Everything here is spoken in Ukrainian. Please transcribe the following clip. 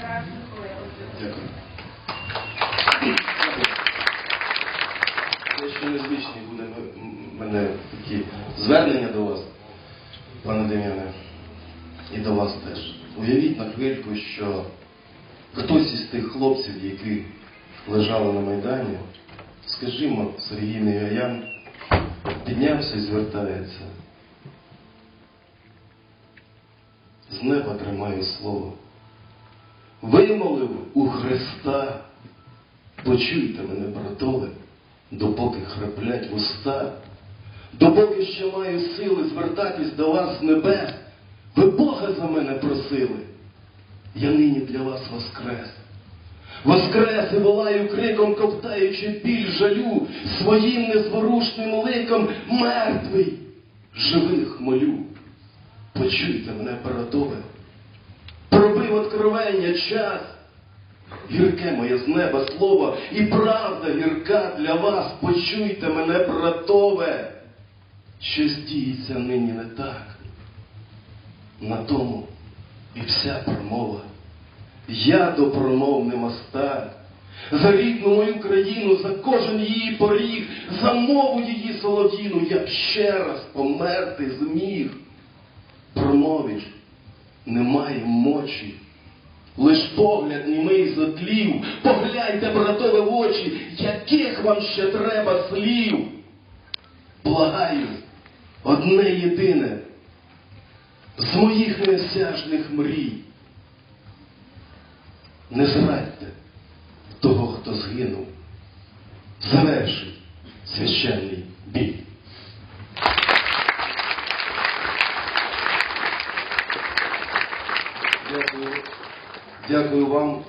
Дякую. Це ще незвичні буде мене такі звернення до вас, пане Дем'яне, і до вас теж. Уявіть на хвильку, що хтось із тих хлопців, які лежали на Майдані, скажімо, Сергій Невяян, піднявся і звертається. З неба тримаю слово. Вимолив у Христа, почуйте мене, братове, допоки храплять вуста, допоки ще маю сили звертатись до вас з небес, ви Бога за мене просили, я нині для вас воскрес. Воскрес і волаю криком, ковтаючи біль жалю, своїм незворушним ликом мертвий, живих молю. Почуйте мене, братове, пробив откровення час. Гірке моє з неба слово, і правда гірка для вас. Почуйте мене, братове. Щось діється нині не так. На тому і вся промова. Я до промов не мастак. За рідну мою країну, за кожен її поріг, за мову її солов'їну я б ще раз померти зміг. Промовиш, немає мочі. Лиш погляд німий затлів, погляньте, братове, в очі, яких вам ще треба слів. Благаю, одне єдине, з моїх неосяжних мрій. Не зрадьте того, хто згинув, завершить Дякую. Вам.